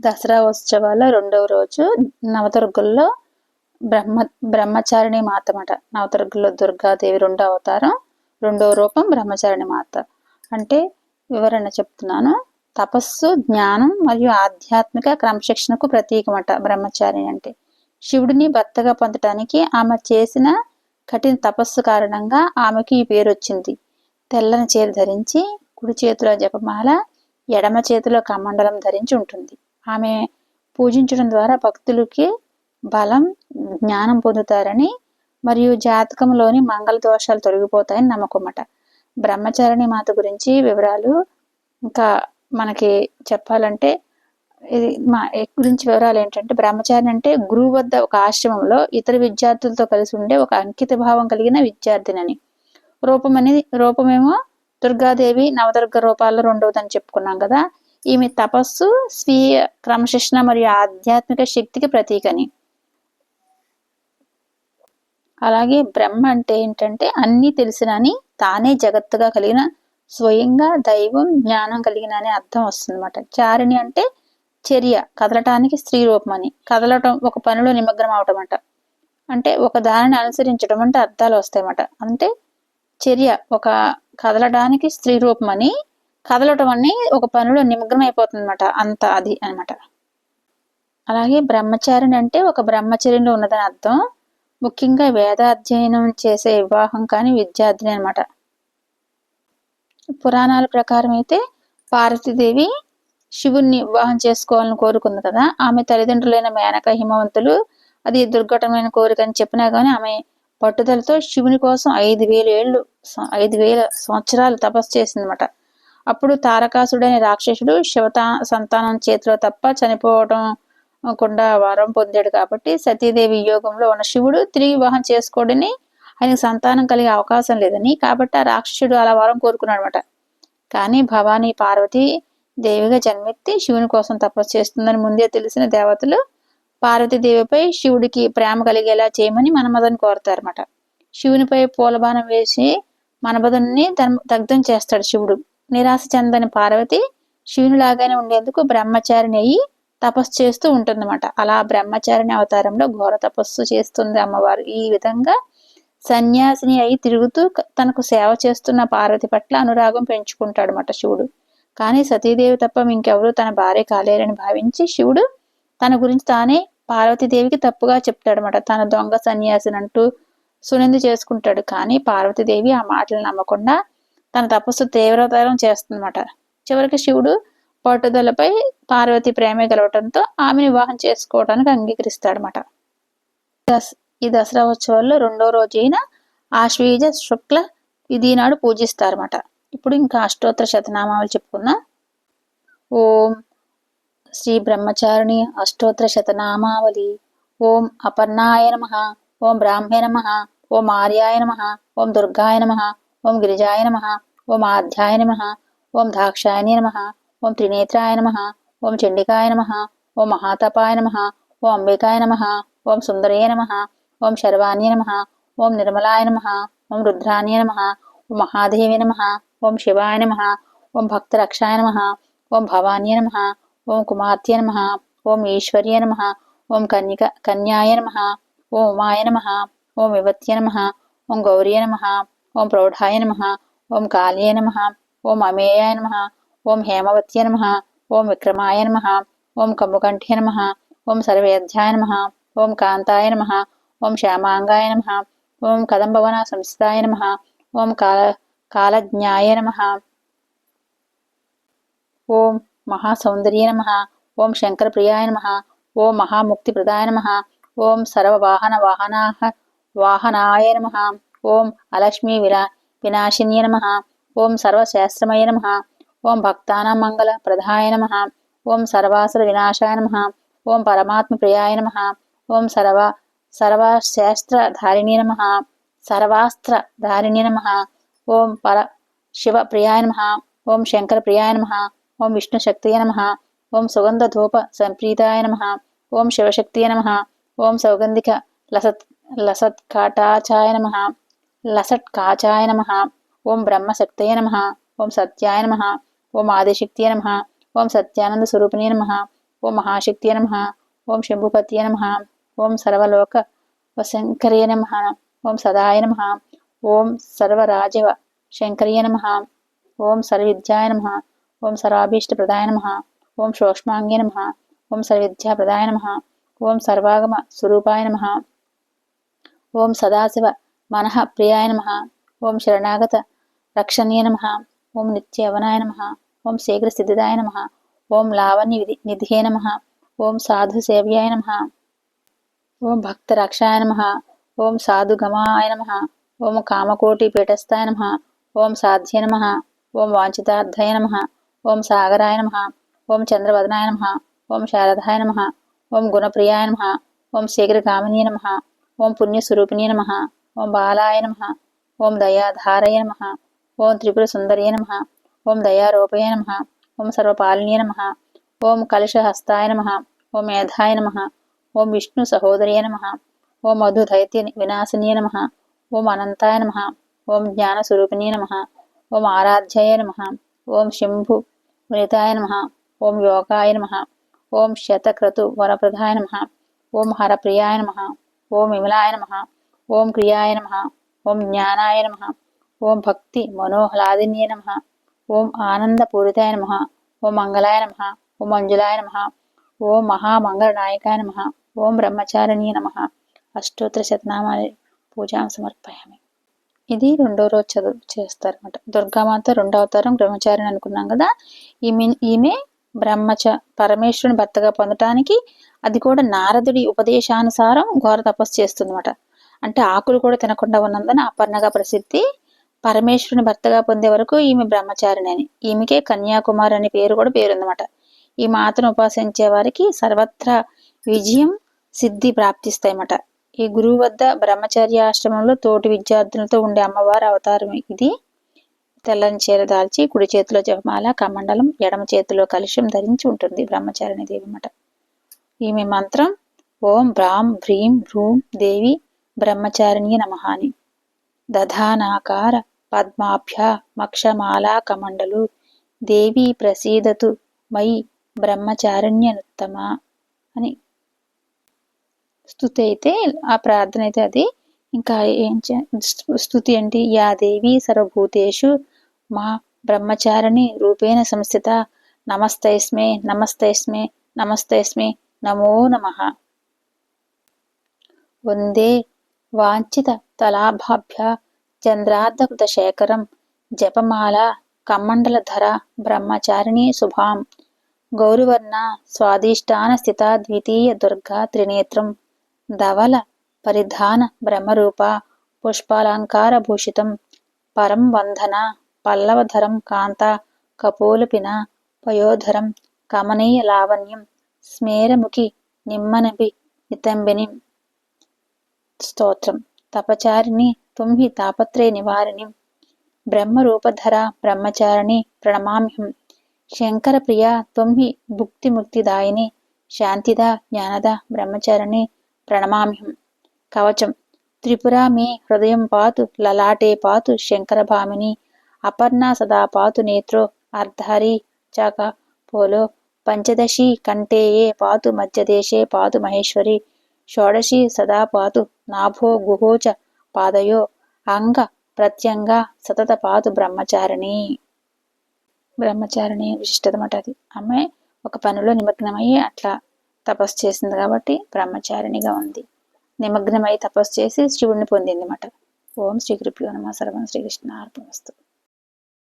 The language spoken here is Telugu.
దసరా ఉత్సవాల రెండవ రోజు నవదుర్గల్లో బ్రహ్మ బ్రహ్మచారిణి మాత మాట నవదుర్గల్లో దుర్గాదేవి రెండో అవతారం రెండవ రూపం బ్రహ్మచారిణి మాత. అంటే వివరణ చెప్తున్నాను. తపస్సు జ్ఞానం మరియు ఆధ్యాత్మిక క్రమశిక్షణకు ప్రతీకమట బ్రహ్మచారిణి అంటే. శివుడిని భర్తగా పొందటానికి ఆమె చేసిన కఠిన తపస్సు కారణంగా ఆమెకి ఈ పేరు వచ్చింది. తెల్లని చీర ధరించి కుడి చేతిలో జపమాల ఎడమ చేతిలో కమండలం ధరించి ఉంటుంది. ఆమె పూజించడం ద్వారా భక్తులకి బలం జ్ఞానం పొందుతారని మరియు జాతకంలోని మంగళ దోషాలు తొలగిపోతాయని నమ్మకమట బ్రహ్మచారిణి మాత గురించి వివరాలు ఇంకా మనకి చెప్పాలంటే ఇది మా గురించి వివరాలు ఏంటంటే బ్రహ్మచారి అంటే గురువు వద్ద ఒక ఆశ్రమంలో ఇతర విద్యార్థులతో కలిసి ఉండే ఒక అంకిత భావం కలిగిన విద్యార్థినని. రూపం అనేది రూపమేమో దుర్గాదేవి నవదుర్గ రూపాల్లో రెండవదని చెప్పుకున్నాం కదా ఈమె తపస్సు స్వీయ క్రమశిక్షణ మరియు ఆధ్యాత్మిక శక్తికి ప్రతీకని. అలాగే బ్రహ్మ అంటే ఏంటంటే అన్నీ తెలిసినని తానే జగత్తుగా కలిగిన స్వయంగా దైవం జ్ఞానం కలిగిన అనే అర్థం వస్తుందన్నమాట. చారిణి అంటే చర్య కదలటానికి స్త్రీ రూపం అని కదలటం ఒక పనిలో నిమగ్నం అవటం అంట అంటే ఒక దానిని అనుసరించడం అంటే అర్థాలు వస్తాయన్నమాట. అంటే చర్య ఒక కదలడానికి స్త్రీ రూపం అని కదలటం అన్ని ఒక పనిలో నిమగ్నం అయిపోతుంది అనమాట అంత అది అనమాట అలాగే బ్రహ్మచారిని అంటే ఒక బ్రహ్మచర్యంలో ఉన్నదని అర్థం. ముఖ్యంగా వేద అధ్యయనం చేసే వివాహం కానీ విద్యార్థిని అనమాట పురాణాల ప్రకారం అయితే పార్వతీదేవి శివుణ్ణి వివాహం చేసుకోవాలని కోరుకుంది కదా. ఆమె తల్లిదండ్రులైన మేనక హిమవంతులు అది దుర్ఘటమైన కోరిక అని చెప్పినా కానీ ఆమె పట్టుదలతో శివుని కోసం ఐదు వేల ఏళ్ళు ఐదు వేల సంవత్సరాలు తపస్సు చేసిందన్నమాట. అప్పుడు తారకాసుడైన రాక్షసుడు శివతా సంతానం చేతిలో తప్ప చనిపోవటం కుండా వరం పొందాడు కాబట్టి సతీదేవి యోగంలో ఉన్న శివుడు తిరిగి వివాహం చేసుకోడని ఆయనకు సంతానం కలిగే అవకాశం లేదని కాబట్టి ఆ రాక్షసుడు అలా వరం కోరుకున్నాడు అనమాట కానీ భవానీ పార్వతి దేవిగా జన్మెత్తి శివుని కోసం తపస్సు చేస్తుందని ముందే తెలిసిన దేవతలు పార్వతీదేవిపై శివుడికి ప్రేమ కలిగేలా చేయమని మనమదని కోరుతారన్నమాట. శివునిపై పూలబాణం వేసి మనబదుని దగ్ధం చేస్తాడు శివుడు. నిరాశ చెందని పార్వతి శివునిలాగానే ఉండేందుకు బ్రహ్మచారిని అయ్యి తపస్సు చేస్తూ ఉంటుందన్నమాట. అలా బ్రహ్మచారిని అవతారంలో ఘోర తపస్సు చేస్తుంది అమ్మవారు. ఈ విధంగా సన్యాసిని అయి తిరుగుతూ తనకు సేవ చేస్తున్న పార్వతి పట్ల అనురాగం పెంచుకుంటాడు అన్నమాట శివుడు. కానీ సతీదేవి తప్ప ఇంకెవరూ తన భార్య కాలేరని భావించి శివుడు తన గురించి తానే పార్వతీదేవికి తప్పుగా చెప్తాడనమాట తన దొంగ సన్యాసిని అంటూ సునిందు చేసుకుంటాడు. కానీ పార్వతీదేవి ఆ మాటలు నమ్మకుండా తన తపస్సు తీవ్రతరం చేస్తుందన్నమాట. చివరికి శివుడు పట్టుదలపై పార్వతి ప్రేమ గెలవటంతో ఆమెను వివాహం చేసుకోవడానికి అంగీకరిస్తాడనమాట దస్ ఈ దసరా ఉత్సవాల్లో రెండో రోజైన ఆశ్వీజ శుక్ల ఇది నాడు పూజిస్తారన్నమాట. ఇప్పుడు ఇంకా అష్టోత్తర శతనామాలు చెప్పుకుందాం. ఓం శ్రీ బ్రహ్మచారిణి అష్టోత్తర శతనామావళి. ఓం అపర్ణాయ నమ. ఓం బ్రాహ్మే నమ. ఓం ఆర్యాయ నమ. ఓం దుర్గాయ నమ. ఓం గిరిజాయ నమ ఓం ఆధ్యాయ నమ ఓం దాక్షాయని నమ ఓం త్రినేత్రాయ నమ ఓం చండికాయ నమ ఓం మహాతపాయ నమ ఓం అంబికాయ నమ ఓం సుందరయ నమ ఓం శర్వాణ్య నమ ఓం నిర్మలాయ నమ ఓం రుద్రాణ్య నమ ఓం మహాదేవి నమ ఓం శివాయ నమ ఓం భక్తరక్షాయ నమ ఓం భవాన్య నమ ఓం కుమార్తె నమ ఓం ఈశ్వర్య నమ ఓం కన్యక కన్యాయ నమ ఓం ఉమాయ నమ ఓం వివత్య నమ ఓం గౌర్య నమ ఓం ప్రౌఢాయ నమ ఓం కాళీయ నమ ఓం అమేయాయ నమ ఓం హేమవత్య నమ ఓం విక్రమాయ నమ ఓం కంబుకంఠ్య నమ ఓం సర్వేధ్యాయ నమ ఓం కాంతాయ నమ ఓం శ్యామాంగాయ నమ ఓం కదంబవన సంస్థాయ నమ ఓం కాల కాలజ్ఞాయ నమ ఓం మహాసౌందర్య నమ ఓం శంకరప్రియాయ నమ ఓం మహాముక్తిప్రదాయ నమ ఓం సర్వవాహన వాహనా వాహనాయ నమ ఓం అలక్ష్మీ విలా వినాశిన్య నమ ఓం సర్వశాస్త్రమయ నమ ఓం భక్తానాం మంగళ ప్రధాయ నమ ఓం సర్వాసుర వినాశాయ నమ ఓం పరమాత్మ ప్రియాయ నమ ఓం సర్వ సర్వశాస్త్రధారిణి నమ సర్వాస్త్రధారిణి నమ ఓం పర శివ ప్రియాయ నమ ఓం శంకర ప్రియాయ నమ ఓం విష్ణు శక్తియ నమ ఓం సుగంధ ధూప సంప్రీతాయ నమ ఓం శివశక్తియ నమ ఓం సౌగంధిక లసత్ లసత్కాటాచాయ నమ లసట్ కాచాయ నమ ఓం బ్రహ్మశక్తయ నమ ఓం సత్యాయ నమ ఓం ఆదిశక్తియ నమ ఓం సత్యానంద స్వరూపిణి నమ ఓం మహాశక్తియ నమ ఓం శంభుపతియ నమ ఓం సర్వలోక వశంకరే నమ ఓం సదాయ నమ ఓం సర్వరాజవ శంకర్య నమ ఓం సర్వవిద్యాయ నమ ఓం సర్వాభీష్టప్రదాయ నమ ఓం సూక్ష్మాంగే నమ ఓం సర్వవిద్యాప్రదాయ నమ ఓం సర్వాగమ స్వరూపాయ నమ ఓం సదాశివ మనః ప్రియాయ నమ ఓం శరణాగత రక్షణీయ నమ ఓం నిత్యవనాయ నమ ఓం శీఘ్ర సిద్ధిదాయ నమ ఓం లావణ్య విధి నిధియే నమ ఓం సాధు సేవ్యాయ నమ ఓం భక్త రక్షాయ నమ ఓం సాధు గమాయ నమ ఓం కామకోటి పీఠస్థాయ నమ ఓం సాధ్య నమ ఓం వాంఛితార్థయ నమ ఓం సాగరాయ నమ ఓం చంద్రవదనాయ నమ ఓం శారదాయ నమ ఓం గుణప్రియాయ నమ ఓం శీఘ్రగామినీయ నమ ఓం పుణ్యస్వరూపిణీ నమ ఓం బాలాయ నమ ఓం దయాధారయ నమ ఓం త్రిపుర సుందరయ నమ ఓం దయారూపయ నమ ఓం సర్వపాలినీయ నమ ఓం కలశహస్తాయ నమ ఓం మేధాయ నమ ఓం విష్ణు సహోదరియ నమ ఓం మధు దైత్య వినాశనీయ నమ ఓం అనంతాయ నమ ఓం జ్ఞానస్వరూపిణీ నమ ఓం ఆరాధ్యాయ నమ ఓం శంభు వనితాయ నమ ఓం యోగాయ నమ ఓం శతక్రతు వరప్రధాయ నమ ఓం హరప్రియాయ నమ ఓం విమలాయ నమ ఓం క్రియాయ నమ ఓం జ్ఞానాయ నమ ఓం భక్తి మనోహ్లాదిన్య నమ ఓం ఆనందపూరితాయ నమ ఓం మంగళాయ నమ ఓం మంజులాయ నమ ఓం మహామంగళనాయకాయ నమ ఓం బ్రహ్మచారిణీ నమ. అష్టోత్తర శతనామాలి పూజాం సమర్పయామి. ఇది రెండో రోజు చదువు చేస్తారనమాట దుర్గామాత రెండో అవతారం బ్రహ్మచారిని అనుకున్నాం కదా ఈమె ఈమె బ్రహ్మచ పరమేశ్వరుని భర్తగా పొందటానికి అది కూడా నారదుడి ఉపదేశానుసారం ఘోర తపస్సు చేస్తుందన్నమాట. అంటే ఆకులు కూడా తినకుండా ఉన్నందున అపర్ణగా ప్రసిద్ధి. పరమేశ్వరుని భర్తగా పొందే వరకు ఈమె బ్రహ్మచారిణి అని ఈమెకే కన్యాకుమారి అనే పేరు కూడా పేరుందన్నమాట. ఈ మాతను ఉపాసించే వారికి సర్వత్రా విజయం సిద్ధి ప్రాప్తిస్తాయన్నమాట. ఈ గురువు వద్ద బ్రహ్మచర్యాశ్రమంలో తోటి విద్యార్థులతో ఉండే అమ్మవారి అవతారం ఇది. తెల్లని చీర దాల్చి కుడి చేతిలో జపమాల కమండలం ఎడమ చేతిలో కలుషం ధరించి ఉంటుంది బ్రహ్మచారిణి దేవి అన్నమాట. ఈమె మంత్రం ఓం భ్రాం భ్రీం భ్రూం దేవి బ్రహ్మచారిణి నమహాని దధానాకార పద్మాభ్య మక్షమాలా కమండలు దేవి ప్రసీదతు మయి బ్రహ్మచారిణ్యనుత్తమ అని స్థుతి అయితే ఆ ప్రార్థన అయితే అది. ఇంకా ఏం స్థుతి అంటే యా దేవి సర్వభూతేషు మా బ్రహ్మచారిణి రూపేణ సంస్థిత. నమస్తైస్మే నమస్తైస్మే నమస్తైస్మే నమో నమ. వందే వాంఛిత తలాభాభ్య చంద్రార్ధకృత శేఖరం జపమాల కమ్మండలధర బ్రహ్మచారిణి శుభాం గౌరవర్ణ స్వాదిష్టాన స్థిత ద్వితీయ దుర్గా త్రినేత్రం ధవల పరిధాన బ్రహ్మరూప పుష్పాలంకార భూషితం పరం వందన పల్లవధరం కాంత కపోలపిన పయోధరం కమనీయ లావణ్యం స్మేరముఖి నిమ్మనపి నితంబిని స్తోత్రం. తపచారిణి తుంహి తాపత్రయ నివారిణి. బ్రహ్మరూపధర బ్రహ్మచారిణి ప్రణమామ్యం శంకర ప్రియ త్వమి భుక్తి ముక్తిదాయిని శాంతిద జ్ఞానద బ్రహ్మచారిణి ప్రణమామ్యం కవచం. త్రిపురా మీ హృదయం పాతు లలాటే పాతు శంకరభామిని. అపర్ణా సదా పాతు నేత్రో అర్ధారి చాక పోలో. పంచదశి కంటేయే పాతు మధ్యదేశే పాతు మహేశ్వరి. షోడశీ సదా పాతు నాభో గుహోచ పాదయో అంగ ప్రత్యంగ సతత పాతు బ్రహ్మచారిణి. బ్రహ్మచారిణి విశిష్టత మాట అది. ఆమె ఒక పనిలో నిమగ్నమయ్యి అట్లా తపస్సు చేసింది కాబట్టి బ్రహ్మచారిణిగా ఉంది. నిమగ్నమై తపస్సు చేసి శివుణ్ణి పొందింది అన్నమాట ఓం శ్రీ కృప్యో నమ. సర్వం శ్రీకృష్ణ అర్పణస్తు